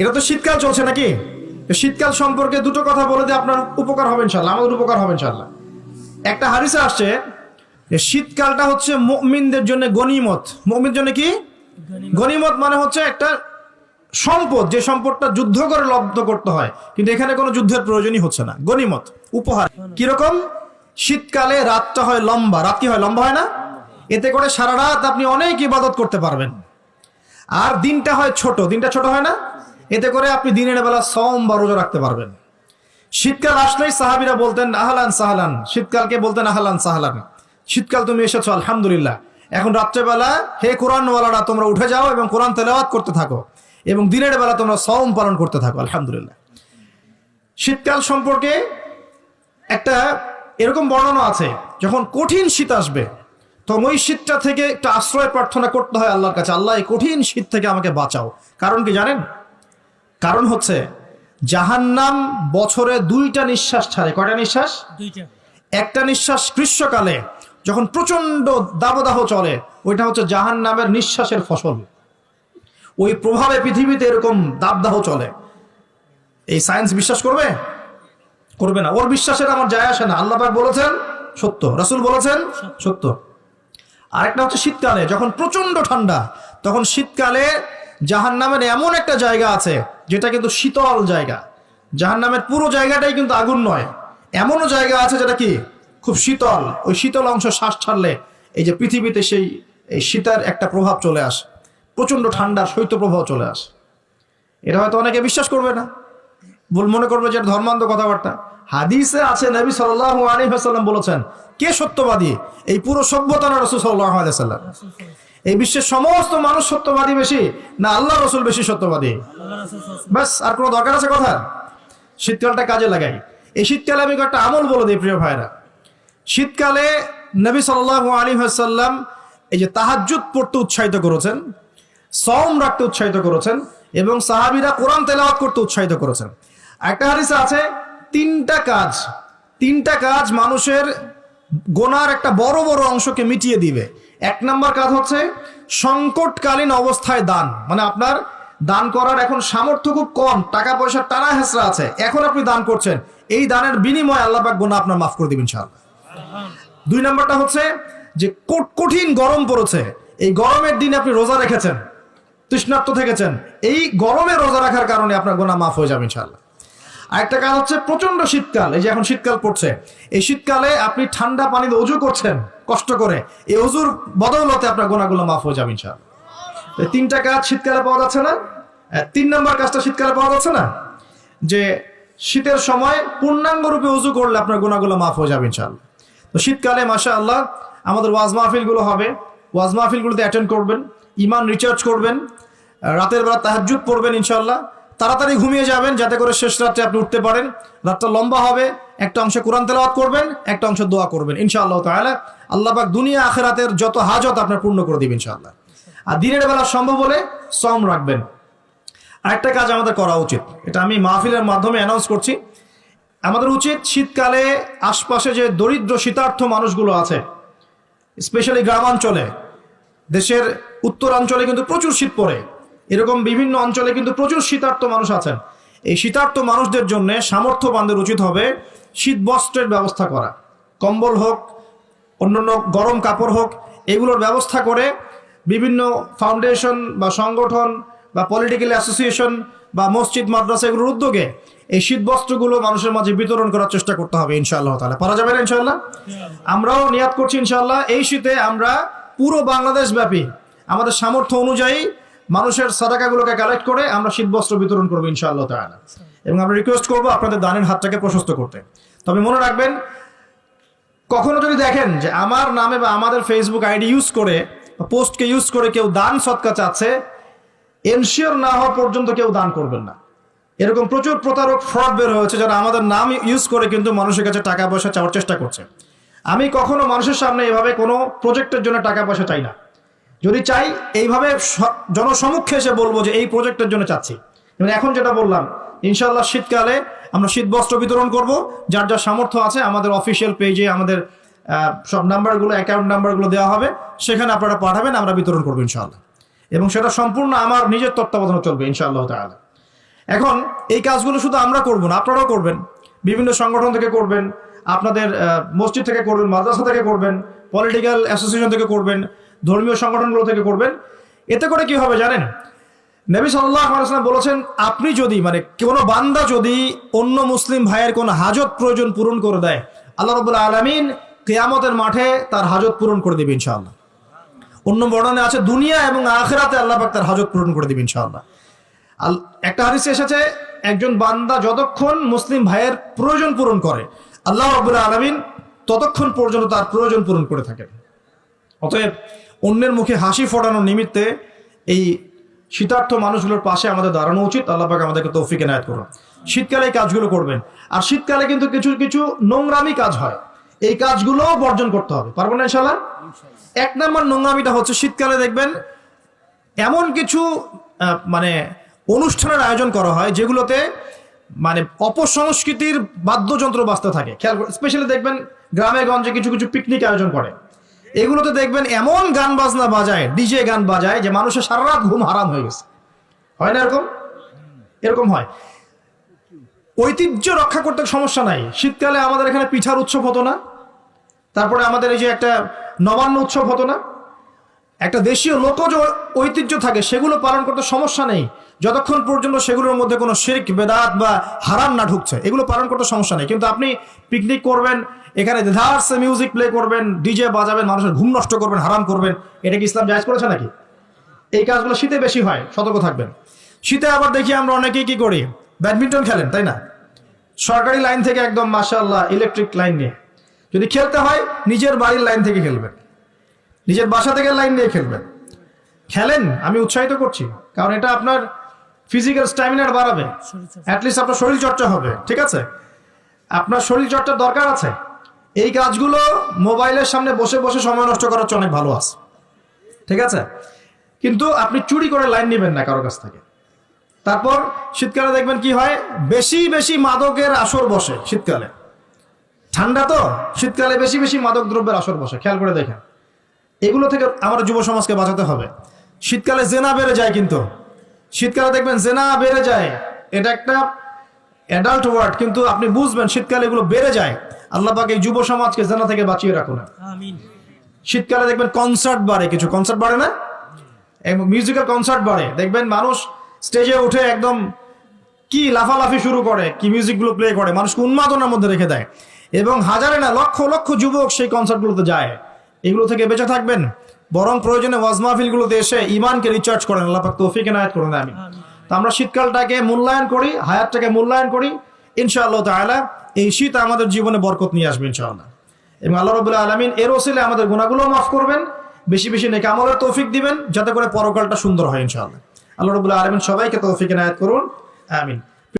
এটা তো শীতকাল চলছে নাকি? শীতকাল সম্পর্কে দুটো কথা বলে দিয়ে আপনার উপকার হবে ইনশাল্লাহ আমাদের উপকার হবে ইনশাল্লাহ একটা হারিসে আসছে শীতকালটা হচ্ছে মুমিনদের জন্য গনিমত। মুমিনদের জন্য কি? গনিমত মানে হচ্ছে একটা সম্পদ যে সম্পদটা যুদ্ধ করে লব্ধ করতে হয়। কিন্তু এখানে কোনো যুদ্ধের প্রয়োজনই হচ্ছে না। গনিমত উপহার। কীরকম? শীতকালে রাতটা হয় লম্বা। রাত কি হয়? লম্বা হয় না? এতে করে সারা রাত আপনি অনেক ইবাদত করতে পারবেন। আর দিনটা হয় ছোট। দিনটা ছোট হয় না? এতে করে আপনি দিনের বেলা সম বা রোজা রাখতে পারবেন। শীতকাল আসলেই সাহাবিরা বলতেন, আহলান সাহলান। শীতকালকে বলতেন, আহলান সাহলান। শীতকাল তুমি এসেছ, আলহামদুলিল্লাহ। এখন রাত্রেবেলা, হে কোরআনওয়ালারা, তোমরা উঠে যাও এবং কোরআন তেলাওয়াত করতে থাকো এবং দিনের বেলা তোমরা সম পালন করতে থাকো, আলহামদুলিল্লাহ। শীতকাল সম্পর্কে একটা এরকম বর্ণনা আছে, যখন কঠিন শীত আসবে, তখন ওই শীতটা থেকে একটা আশ্রয় প্রার্থনা করতে হয় আল্লাহর কাছে, আল্লাহ, এই কঠিন শীত থেকে আমাকে বাঁচাও। কারণ কি জানেন? কারণ হচ্ছে জাহান্নাম বছরে দুইটা নিঃশ্বাস ছাড়ে। কয়টা নিঃশ্বাস? একটা নিঃশ্বাস গ্রীষ্মকালে যখন প্রচণ্ড দাবদাহ চলে ওইটা হচ্ছে জাহান নামের নিঃশ্বাসের ফসল। ওই প্রভাবে পৃথিবীতে এরকম দাবদাহ চলে। এই সায়েন্স বিশ্বাস করবে? করবে না। ওর বিশ্বাসের আমার যায় আসে না। আল্লাপাক বলেছেন সত্য। রাসূল বলেছেন সত্য। আরেকটা হচ্ছে শীতকালে যখন প্রচণ্ড ঠান্ডা তখন শীতকালে জাহান নামের এমন একটা জায়গা আছে যেটা কিন্তু শীতল জায়গা। জাহান নামের পুরো জায়গাটাই কিন্তু আগুন নয়। এমনও জায়গা আছে যেটা কি? খুব শীতল। ওই শীতল অংশ শ্বাস ছাড়লে এই যে পৃথিবীতে সেই, এই শীতের একটা প্রভাব চলে আসে। প্রচণ্ড ঠান্ডা শৈত্য প্রভাব চলে আসে। এটা হয়তো অনেকে বিশ্বাস করবে না। বল মনে করবে যে ধর্মান্ধ কথাবার্তা। হাদিসে আছে, নবী সাল্লাহ আলী হাসাল্লাম বলেছেন, কে সত্যবাদী? এই পুরো সভ্যতা না রসুল সাল্লাহ আলাইসাল্লাম এই বিশ্বের সমস্ত মানুষ সত্যবাদী বেশি, না আল্লাহ রসুল বেশি সত্যবাদী? ব্যাস আর কোনো দরকার আছে কথা? শীতকালটা কাজে লাগাই। এই শীতকালে আমি একটা আমল বলে দিই, প্রিয় ভাইরা। শীতকালে নবী সাল্লাহ আলী হাসাল্লাম এই যে তাহাজ্জুদ পড়তে উৎসাহিত করেছেন সম রাখতে উৎসাহিত করেছেন, এবং সাহাবিরা কোরআন তেলাওয়াত করতে উৎসাহিত করেছেন। একটা হাদিসে আছে, তিনটা কাজ তিনটা কাজ মানুষের গোনার একটা বড় বড় অংশকে মিটিয়ে দিবে। এক নম্বর কাজ হচ্ছে সংকটকালীন অবস্থায় দান। মানে আপনার দান করার এখন সামর্থ্য খুব কম, টাকা পয়সার টানা হেসরা আছে। এখন আপনি দান করছেন, এই দানের বিনিময়ে আল্লাহ পাক গোনা আপনার মাফ করে দিবেন ইনশাআল্লাহ। দুই নম্বরটা হচ্ছে যে কঠিন গরম পড়েছে, এই গরমের দিনে আপনি রোজা রেখেছেন, তৃষ্ণার্ত থেকেছেন, এই গরমে রোজা রাখার কারণে আপনার গোনা মাফ হয়ে যাবে ইনশাআল্লাহ। আরেকটা কাজ হচ্ছে প্রচণ্ড শীতকাল, এই যে এখন শীতকাল পড়ছে, এই শীতকালে আপনি ঠান্ডা পানিতে অজু করছেন কষ্ট করে। এই অজুর বদৌলতে আপনার গোনাগুলো মাফ হয়ে যাবে ইনশাআল্লাহ। তো তিনটা কাজ শীতকালে পাওয়া যাচ্ছে না। তিন নম্বর কাজটা শীতকালে পাওয়া যাচ্ছে না? যে শীতের সময় পূর্ণাঙ্গ রূপে উজু করলে আপনার গুণাগুলো মাফ হয়ে যাবে ইনশাআল্লাহ। তো শীতকালে মাসা আল্লাহ আমাদের ওয়াজ মাহফিলগুলো হবে। ওয়াজ মাহফিলগুলোতে অ্যাটেন্ড করবেন ইমান রিচার্জ করবেন রাতের বেলা তাহাজ্জুদ পড়বেন ইনশাআল্লাহ। তাড়াতাড়ি ঘুমিয়ে যাবেন, যাতে করে শেষ রাত্রে আপনি উঠতে পারেন। রাতটা লম্বা হবে একটা অংশে কোরআন তেলাওয়াত করবেন, একটা অংশ দোয়া করবেন। ইনশাআল্লাহ তাআলা আল্লাহ পাক দুনিয়া আখেরাতের যত হাজত আপনার পূর্ণ করে দিবেন ইনশাআল্লাহ। আর দিনের বেলা সম্ভব হলে সম রাখবেন। আরেকটা কাজ আমাদের করা উচিত। এটা আমি মাহফিলের মাধ্যমে অ্যানাউন্স করছি। আমাদের উচিত শীতকালে আশপাশে যে দরিদ্র শীতার্থ মানুষগুলো আছে স্পেশালি গ্রামাঞ্চলে, দেশের উত্তরাঞ্চলে কিন্তু প্রচুর শীত পড়ে। এরকম বিভিন্ন অঞ্চলে কিন্তু প্রচুর শীতার্থ মানুষ আছেন। এই শীতার্থ মানুষদের জন্য সামর্থ্যবানদের উচিত হবে শীত বস্ত্রের ব্যবস্থা করা। কম্বল হোক, অন্যান্য গরম কাপড় হোক, এগুলোর ব্যবস্থা করে বিভিন্ন ফাউন্ডেশন বা সংগঠন বা পলিটিক্যাল অ্যাসোসিয়েশন বা মসজিদ, মাদ্রাসা এগুলোর উদ্যোগে এই শীত বস্ত্রগুলো মানুষের মাঝে বিতরণ করার চেষ্টা করতে হবে ইনশাআল্লাহ তাহলে পারা যাবে না ইনশাআল্লাহ? আমরাও নিয়াত করছি ইনশাআল্লাহ, এই শীতে আমরা পুরো বাংলাদেশ ব্যাপী আমাদের সামর্থ্য অনুযায়ী মানুষের সাদাকাগুলোকে কালেক্ট করে আমরা শীত বস্ত্র বিতরণ করব ইনশাআল্লাহ তাআলা। এবং আমরা রিকোয়েস্ট করব আপনাদের দানের হাতটাকে প্রশস্ত করতে। তবে মনে রাখবেন, কখনো যদি দেখেন যে আমার নামে বা আমাদের ফেসবুক আইডি ইউজ করে পোস্টকে ইউজ করে কেউ দান সৎকা চাচ্ছে এনশিওর না হওয়া পর্যন্ত কেউ দান করবেন না। এরকম প্রচুর প্রতারক ফ্রড বের হয়েছে যারা আমাদের নাম ইউজ করে কিন্তু মানুষের কাছে টাকা পয়সা চাওয়ার চেষ্টা করছে। আমি কখনো মানুষের সামনে এভাবে কোনো প্রজেক্টের জন্য টাকা পয়সা চাই না। যদি চাই, এইভাবে জনসমক্ষে এসে বলব যে এই প্রজেক্টের জন্য চাচ্ছি। যেমন এখন যেটা বললাম ইনশাল্লাহ শীতকালে আমরা শীত বস্ত্র বিতরণ করব, যার যার সামর্থ্য আছে আমাদের অফিসিয়াল পেজে আমাদের সব নাম্বারগুলো অ্যাকাউন্ট নাম্বারগুলো দেওয়া হবে, সেখানে আপনারা পাঠাবেন, আমরা বিতরণ করব ইনশাল্লাহ এবং সেটা সম্পূর্ণ আমার নিজের তত্ত্বাবধানে চলবে ইনশাআল্লাহ তাআলা। এখন, এই কাজগুলো শুধু আমরা করব না, আপনারাও করবেন। বিভিন্ন সংগঠন থেকে করবেন, আপনাদের মসজিদ থেকে করবেন, মাদ্রাসা থেকে করবেন পলিটিক্যাল অ্যাসোসিয়েশন থেকে করবেন ধর্মীয় সংগঠনগুলো থেকে করবেন। এতে করে কি হবে জানেন? নবী সাল্লাহ আলাইসাল্লাম বলেছেন, আপনি যদি মানে কোনো বান্দা যদি অন্য মুসলিম ভাইয়ের কোনো হাজত প্রয়োজন পূরণ করে দেয়, আল্লাহ রবুল্লা আলমিন কেয়ামতের মাঠে তার হাজত পূরণ করে দেবে ইনশাআল্লাহ। অন্য বর্ণনে আছে, দুনিয়া এবং আখেরাতে আল্লাহ তার হাজত পূরণ করে দেবে ইনশাআল্লাহ। আল একটা হাদিসে এসেছে, একজন বান্দা যতক্ষণ মুসলিম ভাইয়ের প্রয়োজন পূরণ করে, আল্লাহ রবুল্লা আলমিন ততক্ষণ পর্যন্ত তার প্রয়োজন পূরণ করে থাকেন। অতএব অন্যের মুখে হাসি ফোটানোর নিমিত্তে এই শীতার্থ মানুষগুলোর পাশে আমাদের দাঁড়ানো উচিত। আল্লাহ পাক আমাদেরকে তৌফিক এনায়ত করুন। শীতকালে এই কাজগুলো করবেন। আর শীতকালে কিন্তু কিছু কিছু নোংরামি কাজ হয়। এই কাজগুলোও বর্জন করতে হবে। পারব না ইনশাল্লাহ এক নম্বর নোংরামিটা হচ্ছে শীতকালে দেখবেন এমন কিছু মানে অনুষ্ঠানের আয়োজন করা হয় যেগুলোতে মানে অপসংস্কৃতির বাদ্যযন্ত্র বাজতে থাকে। খেয়াল স্পেশালি দেখবেন গ্রামে গঞ্জে কিছু কিছু পিকনিক আয়োজন করে। এগুলোতে দেখবেন এমন গান বাজনা বাজায়, ডিজে গান বাজায় যে মানুষের সারা রাত ঘুম হারাম হয়ে গেছে। হয় না এরকম? এরকম হয়। ঐতিহ্য রক্ষা করতে সমস্যা নাই। শীতকালে আমাদের এখানে পিঠার উৎসব হতো না। তারপরে আমাদের এই যে একটা নবান্ন উৎসব হতো না। একটা দেশীয় লোকজ ঐতিহ্য থাকে, সেগুলো পালন করতে সমস্যা নেই। যতক্ষণ পর্যন্ত সেগুলোর মধ্যে কোনো শির্ক, বেদাত বা হারাম না ঢুকছে, এগুলো পালন করতে সমস্যা নেই। কিন্তু আপনি পিকনিক করবেন, এখানে ধার্স মিউজিক প্লে করবেন ডিজে বাজাবেন, মানুষের ঘুম নষ্ট করবেন, হারাম করবেন, এটা কি ইসলাম জায়জ করেছে নাকি? এই কাজগুলো শীতে বেশি হয়, সতর্ক থাকবেন। শীতে আবার দেখি আমরা অনেকেই কি করি, ব্যাডমিন্টন খেলেন, তাই না? সরকারি লাইন থেকে একদম, মাশাআল্লাহ ইলেকট্রিক লাইন নিয়ে। যদি খেলতে হয়, নিজের বাড়ির লাইন থেকে খেলবেন। নিজের বাসা থেকে লাইন নিয়ে খেলবেন। খেলেন, আমি উৎসাহিত করছি। কারণ এটা আপনার ফিজিক্যাল স্ট্যামিনার বাড়াবে। অ্যাটলিস্ট আপনার শরীর চর্চা হবে, ঠিক আছে? আপনার শরীর চর্চার দরকার আছে। এই কাজগুলো মোবাইলের সামনে বসে বসে সময় নষ্ট করার চেয়ে অনেক ভালো আছে। ঠিক আছে? কিন্তু আপনি চুরি করে লাইন নেবেন না কারোর কাছ থেকে। তারপর শীতকালে দেখবেন কি হয়? বেশি বেশি মাদকের আসর বসে শীতকালে। ঠান্ডা তো? শীতকালে বেশি বেশি মাদক দ্রব্যের আসর বসে। খেয়াল করে দেখেন। এগুলো থেকে আমার যুব সমাজকে বাঁচাতে হবে। শীতকালে জেনা বেড়ে যায় কিন্তু। শীতকালে দেখবেন জেনা বেড়ে যায়। এটা একটা অ্যাডাল্ট ওয়ার্ড কিন্তু আপনি বুঝবেন শীতকালে এগুলো বেড়ে যায়। আল্লাহ পাক এই যুব সমাজকে জেনা থেকে বাঁচিয়ে রাখুন। শীতকালে দেখবেন কনসার্ট বাড়ে কিছু। কনসার্ট বাড়ে না? এবং মিউজিক্যাল কনসার্ট বাড়ে। দেখবেন মানুষ স্টেজে উঠে একদম কি লাফালাফি শুরু করে কি মিউজিকগুলো প্লে করে মানুষকে উন্মাদনার মধ্যে রেখে দেয়। এবং হাজারে না লক্ষ লক্ষ যুবক সেই কনসার্টগুলোতে যায়। এগুলো থেকে বেঁচে থাকবেন। বরং প্রয়োজনে ওয়াজ মাহফিলগুলোতে এসে ইমানকে রিচার্জ করেন। আল্লাহ পাক তৌফিক এনায়েত করেন আমি তো আমরা শীতকালটাকে মূল্যায়ন করি হায়াতটাকে মূল্যায়ন করি। ইনশাআল্লাহ তাআলা এই শীত আমাদের জীবনে বরকত নিয়ে আসবে ইনশাআল্লাহ। এবং আল্লাহ রবুল্লাহ আলমিন এর ওসিলে আমাদের গুণাগুলো মাফ করবেন। বেশি বেশি নেক আমলের তৌফিক দিবেন যাতে করে পরকালটা সুন্দর হয় ইনশাআল্লাহ। আল্লাহ রবুল্লাহ আলমিন সবাইকে তৌফিক এনায়েত করুন আমিন।